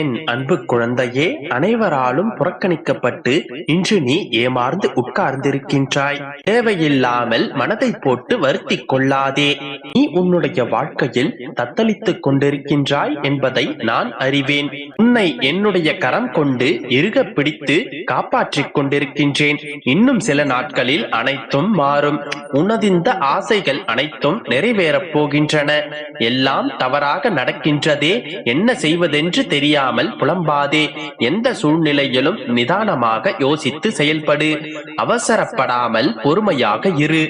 என் அன்பு குழந்தையே அனைவராலும் புறக்கணிக்கப்பட்டு இன்று நீ ஏமாந்து உட்கார்ந்திருக்கின்றாய். தேவையில்லாமல் மனதை போட்டு வருத்தி கொள்ளாதே. நீ உன்னுடைய வாழ்க்கையில் தத்தளித்துக் கொண்டிருக்கின்றாய் என்பதை நான் அறிவேன். உன்னை என்னுடைய கரம் கொண்டு இருக பிடித்து காப்பாற்றிக் கொண்டிருக்கின்றேன். இன்னும் சில நாட்களில் அனைத்தும் மாறும். உனதிந்த ஆசைகள் அனைத்தும் நிறைவேறப் போகின்றன. எல்லாம் தவறாக நடக்கின்றதே. என்ன செய்வதென்று தெரியாமல் புலம்பாதே. எந்த சூழ்நிலையிலும் நிதானமாக யோசித்து செயல்படு. அவசரப்படாமல் பொறுமையாக இரு.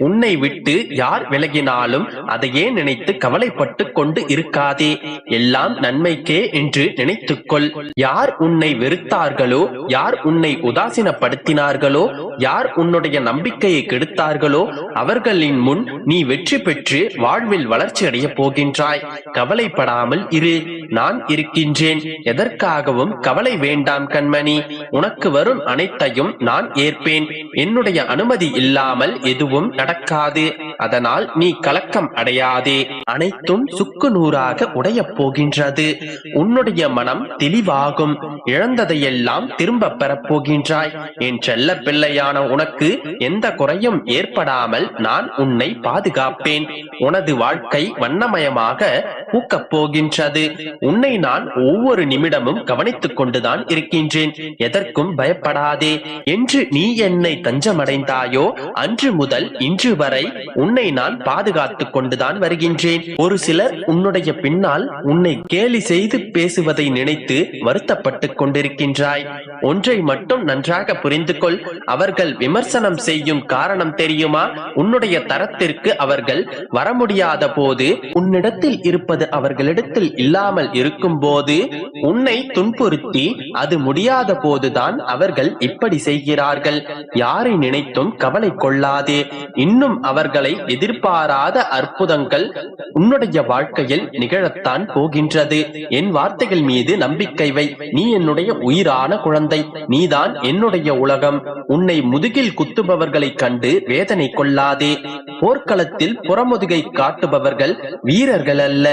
உன்னை விட்டு யார் விலகினாலும் அதையே நினைத்து கவலைப்பட்டு கொண்டு இருக்காதே. எல்லாம் நன்மைக்கே என்று நினைத்துக்கொள். யார் உன்னை வெறுத்தார்களோ யார் உன்னை உதாசீனப்படுத்தினார்களோ யார் உன்னுடைய நம்பிக்கையை கெடுத்தார்களோ அவர்களின் முன் நீ வெற்றி பெற்று வாழ்வில் வளர்ச்சி அடைய போகின்றாய். கவலைப்படாமல் இரு. நான் இருக்கின்றேன். எதற்காகவும் கவலை வேண்டாம் கண்மணி. உனக்கு வரும் அனைத்தையும் நான் ஏற்பேன். என்னுடைய அனுமதி இல்லாமல் எதுவும் நட நடக்காது. அதனால் நீ கலக்கம் அடையாதே. அனைத்தும் சுக்கு நூறாக உடையப் போகின்றது. உன்னுடைய மனம் தெளிவாகும். இழந்ததையெல்லாம் திரும்ப பெறப் போகின்றாய். என் செல்ல பிள்ளையான உனக்கு எந்த குறையும் ஏற்படாமல் நான் உன்னை பாதுகாப்பேன். உனது வாழ்க்கை வண்ணமயமாக பூக்கப் போகின்றது. உன்னை நான் ஒவ்வொரு நிமிடமும் கவனித்துக் கொண்டுதான் இருக்கின்றேன். எதற்கும் பயப்படாதே. என்று நீ என்னை தஞ்சமடைந்தாயோ அன்று முதல் இன்று வரை உன்னை நான் பாதுகாத்துக் கொண்டுதான் வருகின்றேன். ஒரு சிலர் உன்னுடைய பின்னால் உன்னை கேலி செய்து பேசுவதை நினைத்து வருத்தப்பட்டுக் கொண்டிருக்கின்றாய். ஒன்றை மட்டும் நன்றாக புரிந்து கொள் அவர்கள் விமர்சனம் செய்யும் காரணம் தெரியுமா? உன்னுடைய தரத்திற்கு அவர்கள் வர முடியாத போது உன்னிடத்தில் இருப்பது அவர்களிடத்தில் இல்லாமல் இருக்கும் போது உன்னை துன்புறுத்தி அது முடியாத போதுதான் அவர்கள் இப்படி செய்கிறார்கள். யாரை நினைத்தும் கவலை கொள்ளாதே. இன்னும் அவர்களை எதிர்பாராத அற்புதங்கள் உன்னுடைய வாழ்க்கையில் நிகழத்தான் போகின்றது. என் வார்த்தைகள் மீது நம்பிக்கை வை. நீ என்னுடைய உயிரான குழந்தை. நீதான் என்னுடைய உலகம். உன்னை முதுகில் குத்துபவர்களைக் கண்டு வேதனை கொள்ளாதே. போர்க்களத்தில் புறமுதுகை காட்டுபவர்கள் வீரர்கள் அல்ல.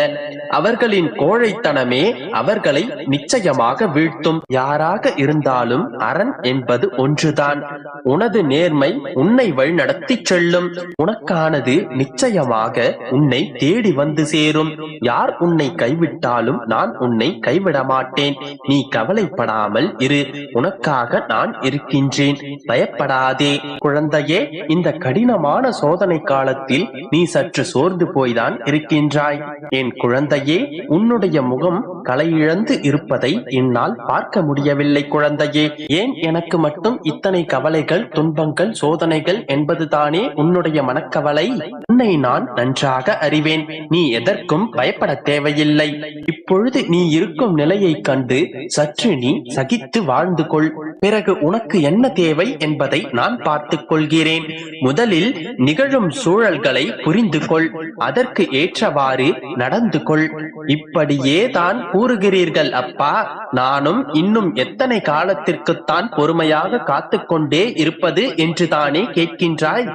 அவர்களின் கோழைத்தனமே அவர்களை நிச்சயமாக வீழ்த்தும். யாராக இருந்தாலும் அரண் என்பது ஒன்றுதான். உனது நேர்மை உன்னை வழிநடத்திச் செல்லும். உனக்கானது நிச்சயமாக உன்னை தேடி வந்து சேரும். யார் உன்னை கைவிட்டாலும் நான் உன்னை கைவிட மாட்டேன் நீ கவலைப்படாமல் இரு. உனக்காக நான் இருக்கின்றேன். பயப்படாதே. குழந்தையே இந்த கடினமான சோதனை காலத்தில் நீ சற்று சோர்ந்து போய்தான் இருக்கின்றாய். என் குழந்தையே உன்னுடைய முகம் கலையிழந்து இருப்பதை என்னால் பார்க்க முடியவில்லை குழந்தையே. ஏன் எனக்கு மட்டும் இத்தனை கவலைகள் துன்பங்கள் சோதனைகள் என்பதுதானே உன் உன்னுடைய மனக்கவலை உன்னை நான் நன்றாக அறிவேன். நீ எதற்கும் பயப்பட தேவையில்லை. இப்பொழுது நீ இருக்கும் நிலையை கண்டு சற்று நீ சகித்து வாழ்ந்து கொள் பிறகு உனக்கு என்ன தேவை என்பதை நான் பார்த்துக் கொள்கிறேன் முதலில் நிகழும் சூழல்களை புரிந்து கொள் அதற்கு ஏற்றவாறு நடந்து கொள் இப்படியே தான் கூறுகிறீர்கள் அப்பா. நானும் இன்னும் எத்தனை காலத்திற்குத்தான் பொறுமையாக காத்துக்கொண்டே இருப்பது என்று தானே கேட்கின்றாய்.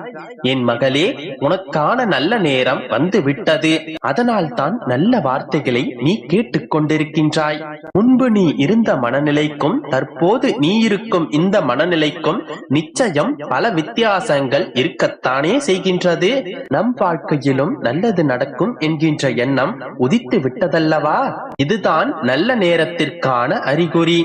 என் மகளே உனக்கான நல்ல நேரம் வந்து விட்டது அதனால் தான் நல்ல வார்த்தைகளை நீ கேட்டுக் கொண்டிருக்கின்றாய் முன்பு நீ இருந்த மனநிலைக்கும் தற்போது நீ இருக்கும் இந்த மனநிலைக்கும் நிச்சயம் பல வித்தியாசங்கள் இருக்கத்தானே செய்கின்றது. நம் வாழ்க்கையிலும் நல்லது நடக்கும் என்கின்ற எண்ணம் உதித்து விட்டதல்லவா? இதுதான் நல்ல நேரத்திற்கான அறிகுறி.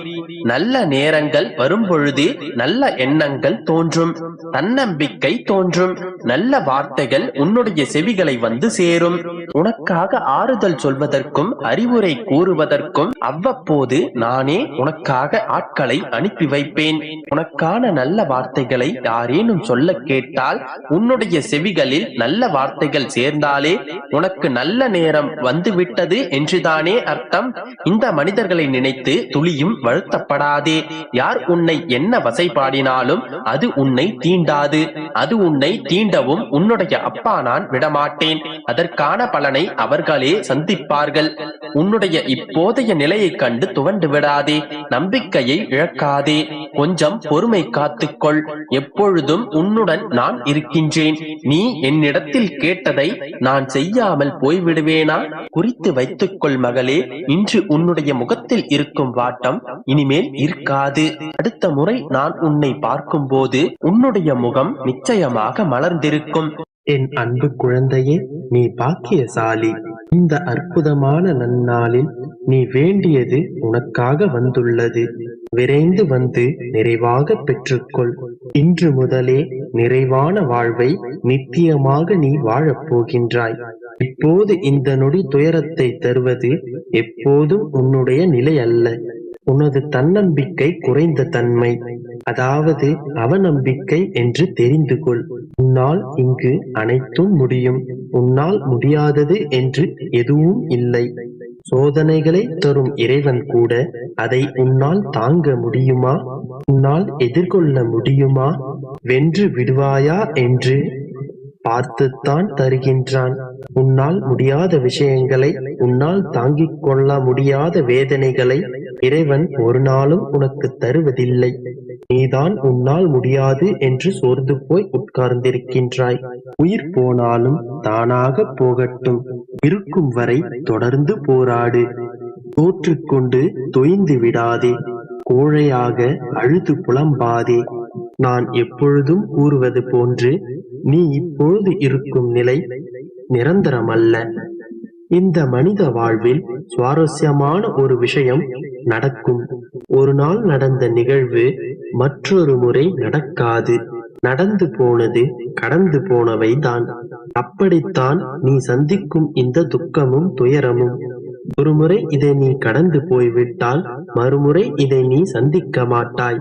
நல்ல நேரங்கள் வரும்பொழுது நல்ல எண்ணங்கள் தோன்றும் தன்னம்பிக்கை தோன்றும் நல்ல வார்த்தைகள் உன்னுடைய செவிகளை வந்து சேரும். உனக்காக ஆறுதல் சொல்வதற்கும் அறிவுரை கூறுவதற்கும் அவ்வப்போது நானே உனக்காக ஆட்களை அனுப்பி வைப்பேன். உனக்கான நல்ல வார்த்தைகளை யாரேனும் சொல்ல கேட்டால் உன்னுடைய செவிகளில் நல்ல வார்த்தைகள் சேர்ந்தாலே உனக்கு நல்ல நேரம் வந்துவிட்டது என்றுதானே அர்த்தம். இந்த மனிதர்களை நினைத்து துளியும் வருத்தப்படாதே. யார் உன்னை என்ன வசைபாடினாலும் அது உன்னை தீண்டாது. அது உன்னை தீண்டவும் உன்னுடைய அப்பா நான் விடமாட்டேன். அதற்கான பலனை அவர்களே சந்திப்பார்கள். உன்னுடைய இப்போதைய நிலையை கண்டு துவண்டு விடாதே. நம்பிக்கையை இழக்காதே. கொஞ்சம் பொறுமை காத்துக்கொள். எப்பொழுதும் உன்னுடன் நான் இருக்கின்றேன். நீ என்னிடத்தில் கேட்டதை நான் செய்யாமல் போய்விடுவேனா? குறித்து வைத்துக்கொள் மகளே. இன்று உன்னுடைய முகத்தில் இருக்கும் வாட்டம் இனிமேல் இருக்காது. அடுத்த முறை நான் உன்னை பார்க்கும்போது உன்னுடைய முகம் நிச்சயமாக மலர்ந்திருக்கும். என் அன்பு குழந்தையே நீ பாக்கியசாலி. இந்த அற்புதமான நன்னாளில் நீ வேண்டியது உனக்காக வந்துள்ளது. விரைந்து வந்து நிறைவாக பெற்றுக்கொள். இன்று முதலே நிறைவான வாழ்வை நித்தியமாக நீ வாழப்போகின்றாய் இப்போது இந்த நொடி துயரத்தை தருவது எப்போதும் உன்னுடைய நிலை அல்ல உனது தன்னம்பிக்கை குறைந்த தன்மை. அதாவது அவநம்பிக்கை என்று தெரிந்து கொள் உன்னால் இங்கு அனைத்தும் முடியும். உன்னால் முடியாதது என்று எதுவும் இல்லை. சோதனைகளை தரும் இறைவன் கூட அதை உன்னால் தாங்க முடியுமா? உன்னால் எதிர்கொள்ள முடியுமா? வென்று விடுவாயா என்று பார்த்துத்தான் தருகின்றான். உன்னால் முடியாத விஷயங்களை உன்னால் தாங்கிக் கொள்ள முடியாத வேதனைகளை இறைவன் ஒரு நாளும் உனக்கு தருவதில்லை. நீதான் உன்னால் முடியாது என்று சோர்ந்து போய் உட்கார்ந்திருக்கின்றாய். உயிர் போனாலும் தானாக போகட்டும். இருக்கும் வரை தொடர்ந்து போராடு. தோற்றுக்கொண்டு தொய்ந்து விடாதே. கோழையாக அழுது புலம்பாதே. நான் எப்பொழுதும் கூறுவது போன்று நீ இப்பொழுது இருக்கும் நிலை நிரந்தரம் அல்ல இந்த மனித வாழ்வில் சுவாரஸ்யமான ஒரு விஷயம் நடக்கும். ஒரு நாள் நடந்த நிகழ்வு மற்றொரு முறை நடக்காது. நடந்து போனது கடந்து போனவை தான் அப்படித்தான் நீ சந்திக்கும் இந்த துக்கமும் துயரமும். ஒருமுறை இதை நீ கடந்து போய்விட்டால் மறுமுறை இதை நீ சந்திக்க மாட்டாய்.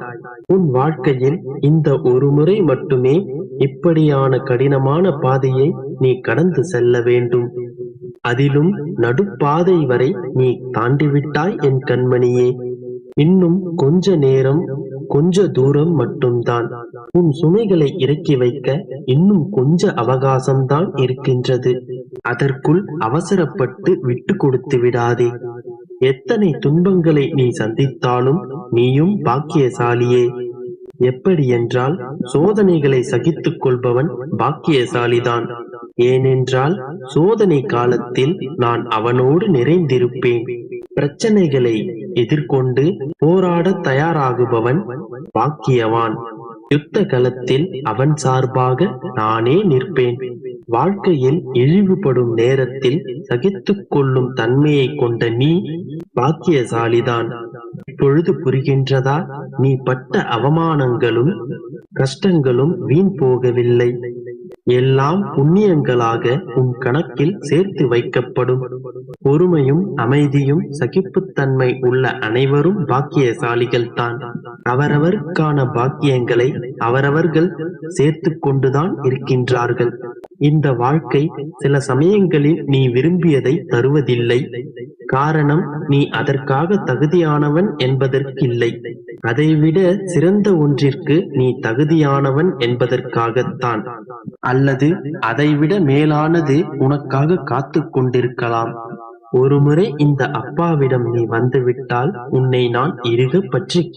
உன் வாழ்க்கையில் இந்த ஒரு முறை மட்டுமே இப்படியான கடினமான பாதையை நீ கடந்து செல்ல வேண்டும். அதிலும் நடுப்பாதை வரை நீ தாண்டிவிட்டாய் என் கண்மணியே. இன்னும் கொஞ்ச நேரம் கொஞ்ச தூரம் மட்டும்தான். உன் சுமைகளை இறக்கி வைக்க இன்னும் கொஞ்ச அவகாசம்தான் இருக்கின்றது. அதற்குள் அவசரப்பட்டு விட்டு கொடுத்து விடாதே. எத்தனை துன்பங்களை நீ சந்தித்தாலும் நீயும் பாக்கியசாலியே. எப்படி என்றால் சோதனைகளை சகித்துக் கொள்பவன் பாக்கியசாலிதான். ஏனென்றால் சோதனை காலத்தில் நான் அவனோடு நிறைந்திருப்பேன். பிரச்சனைகளை எதிர்கொண்டு போராட தயாராகுபவன் பாக்கியவான். யுத்த களத்தில் அவன் சார்பாக நானே நிற்பேன். வாழ்க்கையில் இழிவுபடும் நேரத்தில் சகித்துக் கொள்ளும் தன்மையை கொண்ட நீ பாக்கியசாலிதான். இப்பொழுது புரிகின்றதா? நீ பட்ட அவமானங்களும் கஷ்டங்களும் வீண் போகவில்லை. எல்லாம் புண்ணியங்களாக உன் கணக்கில் சேர்த்து வைக்கப்படும். பொறுமையும் அமைதியும் சகிப்புத்தன்மை உள்ள அனைவரும் பாக்கியசாலிகள் தான் அவரவருக்கான பாக்கியங்களை அவரவர்கள் சேர்த்து கொண்டுதான் இருக்கின்றார்கள். இந்த வாழ்க்கை சில சமயங்களில் நீ விரும்பியதை தருவதில்லை. காரணம் நீ அதற்காக தகுதியானவன் என்பதற்கில்லை. அதைவிட சிறந்த ஒன்றிற்கு நீ தகுதியானவன் என்பதற்காகத்தான். அல்லது அதைவிட மேலானது உனக்காக காத்து கொண்டிருக்கலாம். ஒருமுறை இந்த அப்பாவிடம் நீ வந்துவிட்டால் உன்னை நான் இருக பற்றி